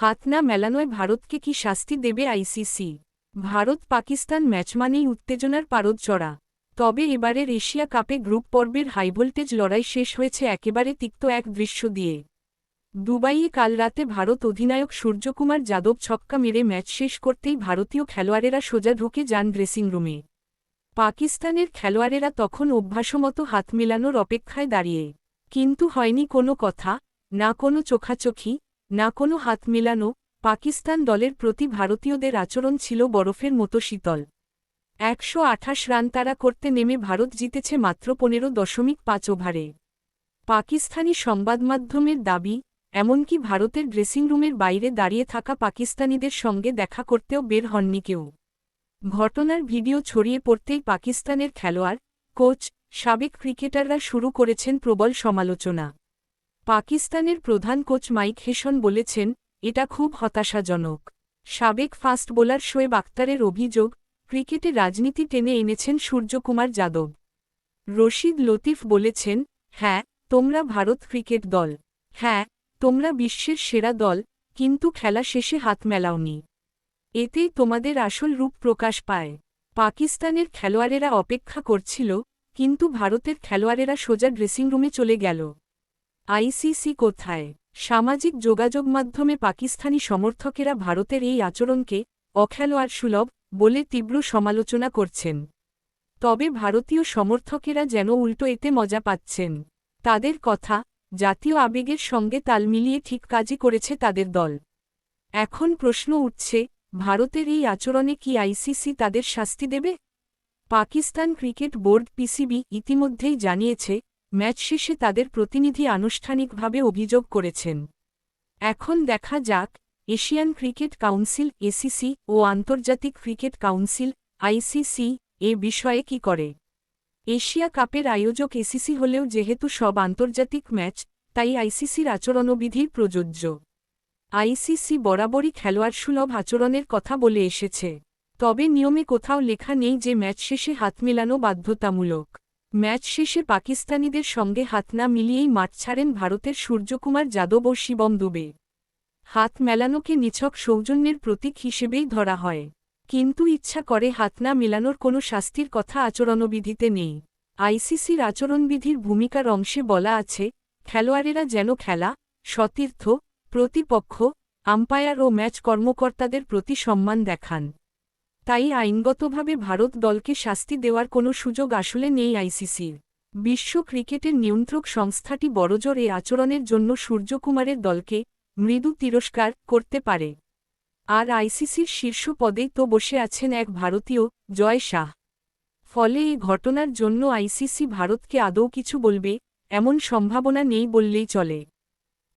হাত না মেলানোয় ভারতকে কি শাস্তি দেবে আইসিসি ভারত পাকিস্তান ম্যাচ মানেই উত্তেজনার পারদ চড়া। তবে এবারের এশিয়া কাপে গ্রুপ পর্বের হাইভোল্টেজ লড়াই শেষ হয়েছে একেবারে তিক্ত এক দৃশ্য দিয়ে। দুবাইয়ে কাল রাতে ভারত অধিনায়ক সূর্যকুমার যাদব ছক্কা মেরে ম্যাচ শেষ করতেই ভারতীয় খেলোয়াড়েরা সোজা ঢুকে যান ড্রেসিং রুমে। পাকিস্তানের খেলোয়াড়েরা তখন অভ্যাসমতো হাত মেলানোর অপেক্ষায় দাঁড়িয়ে। কিন্তু হয়নি কোনো কথা, না কোনো চোখাচোখি না কোনো হাত মেলানো, পাকিস্তান দলের প্রতি ভারতীয়দের আচরণ ছিল বরফের মতো শীতল। একশো আঠাশ রান তারা করতে নেমে ভারত জিতেছে মাত্র পনেরো দশমিক পাঁচ ওভারে। পাকিস্তানি সংবাদমাধ্যমের দাবি, এমনকি ভারতের ড্রেসিং রুমের বাইরে দাঁড়িয়ে থাকা পাকিস্তানিদের সঙ্গে দেখা করতেও বের হননি কেউ। ঘটনার ভিডিও ছড়িয়ে পড়তেই পাকিস্তানের খেলোয়াড়, কোচ, সাবেক ক্রিকেটাররা শুরু করেছেন প্রবল সমালোচনা। পাকিস্তানের প্রধান কোচ মাইক হেসন বলেছেন, এটা খুব হতাশাজনক। সাবেক ফাস্ট বোলার শোয়েব আক্তারের অভিযোগ, ক্রিকেটে রাজনীতি টেনে এনেছেন সূর্যকুমার যাদব। রশিদ লতিফ বলেছেন হ্যাঁ তোমরা ভারত ক্রিকেট দল। হ্যাঁ তোমরা বিশ্বের সেরা দল, কিন্তু খেলা শেষে হাত মেলাওনি। এতেই তোমাদের আসল রূপ প্রকাশ পায়। পাকিস্তানের খেলোয়াড়েরা অপেক্ষা করছিল, কিন্তু ভারতের খেলোয়াড়েরা সোজা ড্রেসিং রুমে চলে গেল। আইসিসি কোথায়? সামাজিক যোগাযোগ মাধ্যমে পাকিস্তানি সমর্থকেরা ভারতের এই আচরণকে অখেলোয়াড় সুলভ বলে তীব্র সমালোচনা করছেন। তবে ভারতীয় সমর্থকেরা যেন উল্টো এতে মজা পাচ্ছেন। তাদের কথা, জাতীয় আবেগের সঙ্গে তাল মিলিয়ে ঠিক কাজই করেছে তাদের দল। এখন প্রশ্ন উঠছে, ভারতের এই আচরণে কি আইসিসি তাদের শাস্তি দেবে? পাকিস্তান ক্রিকেট বোর্ড পিসিবি ইতিমধ্যেই জানিয়েছে ম্যাচ শেষে তাদের প্রতিনিধি আনুষ্ঠানিকভাবে অভিযোগ করেছেন। এখন দেখা যাক, এশিয়ান ক্রিকেট কাউন্সিল, এসিসি ও আন্তর্জাতিক ক্রিকেট কাউন্সিল, আইসিসি, এ বিষয়ে কি করে? এশিয়া কাপের আয়োজক এসিসি হলেও যেহেতু সব আন্তর্জাতিক ম্যাচ, তাই আইসিসির আচরণবিধি প্রযোজ্য। আইসিসি বরাবরই খেলোয়াড় সুলভ আচরণের কথা বলে এসেছে। তবে নিয়মে কোথাও লেখা নেই যে ম্যাচ শেষে হাত মেলানো বাধ্যতামূলক। ম্যাচ শেষে পাকিস্তানিদের সঙ্গে হাত না মিলিয়েই মাঠ ছাড়েন ভারতের সূর্যকুমার যাদব ও শিবম দুবে। হাত মেলানোকে নিছক সৌজন্যের প্রতীক হিসেবেই ধরা হয়। কিন্তু ইচ্ছা করে হাত না মেলানোর কোনো শাস্তির কথা আচরণবিধিতে নেই। আইসিসির আচরণবিধির ভূমিকার অংশে বলা আছে, খেলোয়াড়েরা যেন খেলা, সতীর্থ, প্রতিপক্ষ, আম্পায়ার ও ম্যাচ কর্মকর্তাদের প্রতি সম্মান দেখান। তাই আইনগতভাবে ভারত দলকে শাস্তি দেওয়ার কোনো সুযোগ আসলে নেই আইসিসির। বিশ্ব ক্রিকেটের নিয়ন্ত্রক সংস্থাটি বড়জোর এ আচরণের জন্য সূর্যকুমারের দলকে মৃদু তিরস্কার করতে পারে। আর আইসিসির শীর্ষ পদেই তো বসে আছেন এক ভারতীয়, জয় শাহ। ফলে এই ঘটনার জন্য আইসিসি ভারতকে আদৌ কিছু বলবে, এমন সম্ভাবনা নেই বললেই চলে।